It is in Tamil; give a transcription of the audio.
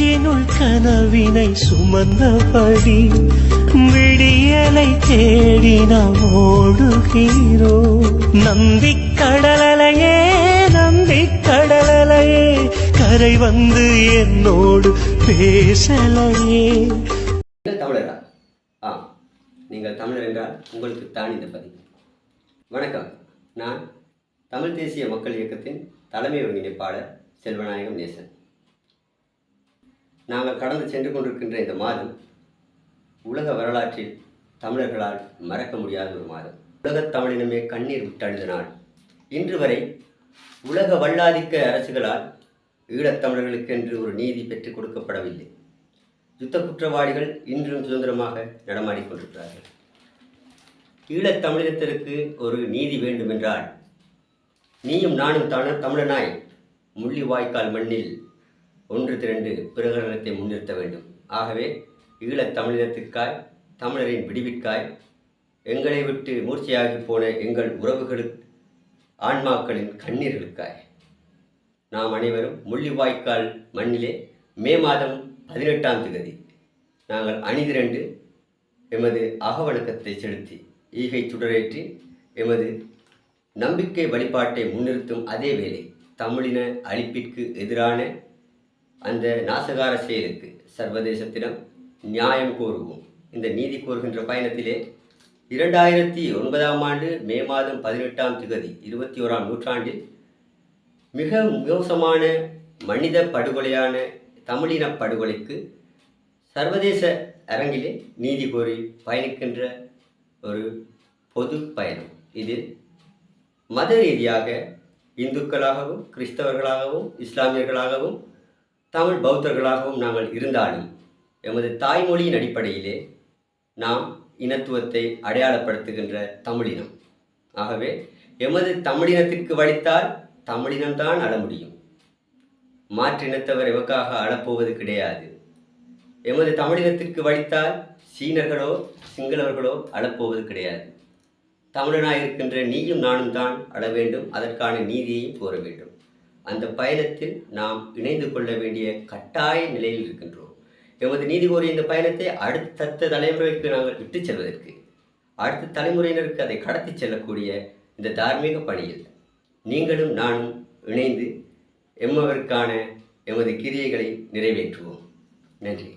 நெஞ்சினுள் கனவினை சுமந்தபடி விடியலை தேடி நாம் ஓடுகிறோம் நந்தி கடலையே நந்தி கடலையே கரை வந்து என்னோடு பேசலையே. தமிழரா? ஆ நீங்கள் தமிழர் என்றால் உங்களுக்கு தான் இந்த பதிவு. வணக்கம் நான் தமிழ் தேசிய மக்கள் இயக்கத்தின் தலைமை ஒருங்கிணைப்பாளர் செல்வநாயகம் நேசன். நாங்கள் கடந்து சென்று கொண்டிருக்கின்ற இந்த மாதம் உலக வரலாற்றில் தமிழர்களால் மறக்க முடியாத ஒரு மாதம். உலகத் தமிழினமே கண்ணீர் விட்டழுத நாள். இன்று வரை உலக வல்லாதிக்க அரசுகளால் ஈழத்தமிழர்களுக்கென்று ஒரு நீதி பெற்றுக் கொடுக்கப்படவில்லை. யுத்த குற்றவாளிகள் இன்றும் சுதந்திரமாக நடமாடிக் கொண்டிருக்கிறார்கள். ஈழத்தமிழகத்திற்கு ஒரு நீதி வேண்டுமென்றால் நீயும் நானும் தான தமிழனாய் முள்ளிவாய்க்கால் மண்ணில் ஒன்று திரண்டு பிரகடனத்தை முன்னிறுத்த வேண்டும். ஆகவே ஈழத் தமிழினத்திற்காய் தமிழரின் விடிவிற்காய் எங்களை விட்டு மூர்ச்சையாகி போன எங்கள் உறவுகளுக்கு ஆன்மாக்களின் கண்ணீர்களுக்காய். நாம் அனைவரும் முள்ளிவாய்க்கால் மண்ணிலே மே மாதம் பதினெட்டாம் தேதி நாங்கள் அணிதிரண்டு எமது அகவணக்கத்தை செலுத்தி ஈகை சுடரேற்றி எமது நம்பிக்கை வழிபாட்டை முன்னிறுத்தும் அதே வேளை தமிழின அழிப்பிற்கு எதிரான அந்த நாசகார செயலுக்கு சர்வதேசத்திடம் நியாயம் கோருவோம். இந்த நீதி கோருகின்ற பயணத்திலே இரண்டாயிரத்தி ஒன்பதாம் ஆண்டு மே மாதம் பதினெட்டாம் திகதி இருபத்தி ஓராம் நூற்றாண்டில் மிக மோசமான மனித படுகொலையான தமிழின படுகொலைக்கு சர்வதேச அரங்கிலே நீதி கோரி பயணிக்கின்ற ஒரு பொது பயணம். இதில் மத ரீதியாக இந்துக்களாகவும் கிறிஸ்தவர்களாகவும் இஸ்லாமியர்களாகவும் தமிழ் பௌத்தர்களாகவும் நாங்கள் இருந்தாலும் எமது தாய்மொழியின் அடிப்படையிலே நாம் இனத்துவத்தை அடையாளப்படுத்துகின்ற தமிழினம் ஆகவே எமது தமிழினத்திற்கு வலித்தால் தமிழினம்தான் அழ முடியும். மாற்றினத்தவர் எமக்காக அழப்போவது கிடையாது. எமது தமிழினத்திற்கு வலித்தால் சீனர்களோ சிங்களவர்களோ அழப்போவது கிடையாது. தமிழனாயிருக்கின்ற நீயும் நானும் தான் அழ வேண்டும். அதற்கான நீதியையும் கோர வேண்டும். அந்த பயணத்தில் நாம் இணைந்து கொள்ள வேண்டிய கட்டாய நிலையில் இருக்கின்றோம். எமது நீதி கோரிய இந்த பயணத்தை அடுத்தடுத்த தலைமுறைக்கு நாங்கள் விட்டுச் செல்வதற்கு அடுத்த தலைமுறையினருக்கு அதை கடத்திச் செல்லக்கூடிய இந்த தார்மீக பணியில் நீங்களும் நானும் இணைந்து எம்மவருக்கான எமது கிரியைகளை நிறைவேற்றுவோம். நன்றி.